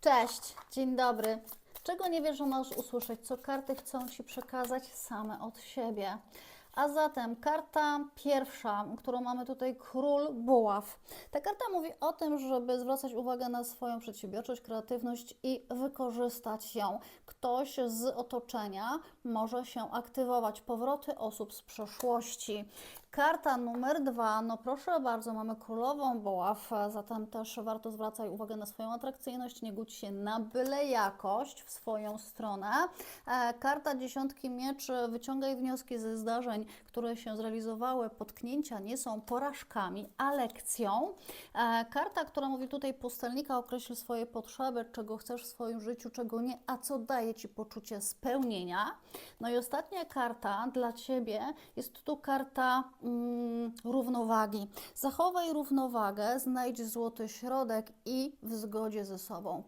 Cześć, dzień dobry. Czego nie wiesz, że możesz usłyszeć, co karty chcą Ci przekazać same od siebie. A zatem karta pierwsza, którą mamy tutaj, król buław. Ta karta mówi o tym, żeby zwracać uwagę na swoją przedsiębiorczość, kreatywność i wykorzystać ją. Ktoś z otoczenia może się aktywować. Powroty osób z przeszłości. Karta numer dwa, no proszę bardzo, mamy królową buław, zatem też warto zwracać uwagę na swoją atrakcyjność, nie gódź się na byle jakość w swoją stronę. E, Karta dziesiątki mieczy, wyciągaj wnioski ze zdarzeń, które się zrealizowały, potknięcia nie są porażkami, a lekcją. E, Karta, która mówi tutaj pustelnika, określ swoje potrzeby, czego chcesz w swoim życiu, czego nie, a co daje Ci poczucie spełnienia. No i ostatnia karta dla Ciebie jest tu karta mm, równowagi. Zachowaj równowagę, znajdź złoty środek i w zgodzie ze sobą.